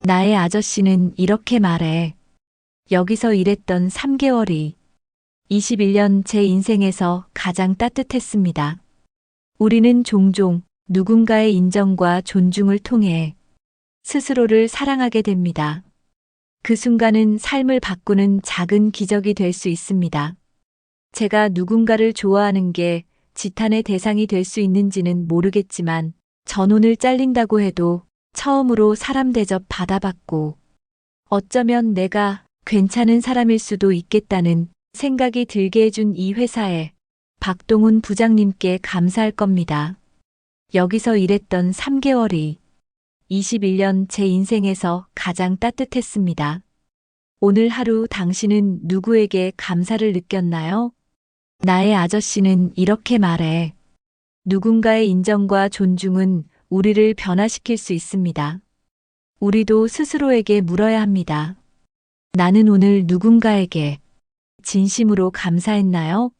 나의 아저씨는 이렇게 말해. 여기서 일했던 3개월이 21년 제 인생에서 가장 따뜻했습니다. 우리는 종종 누군가의 인정과 존중을 통해 스스로를 사랑하게 됩니다. 그 순간은 삶을 바꾸는 작은 기적이 될 수 있습니다. 제가 누군가를 좋아하는 게 지탄의 대상이 될 수 있는지는 모르겠지만 전 오늘 잘린다고 해도 처음으로 사람 대접 받아봤고 어쩌면 내가 괜찮은 사람일 수도 있겠다는 생각이 들게 해준 이 회사에 박동훈 부장님께 감사할 겁니다. 여기서 일했던 3개월이 21년 제 인생에서 가장 따뜻했습니다. 오늘 하루 당신은 누구에게 감사를 느꼈나요? 나의 아저씨는 이렇게 말해. 누군가의 인정과 존중은 우리를 변화시킬 수 있습니다. 우리도 스스로에게 물어야 합니다. 나는 오늘 누군가에게 진심으로 감사했나요?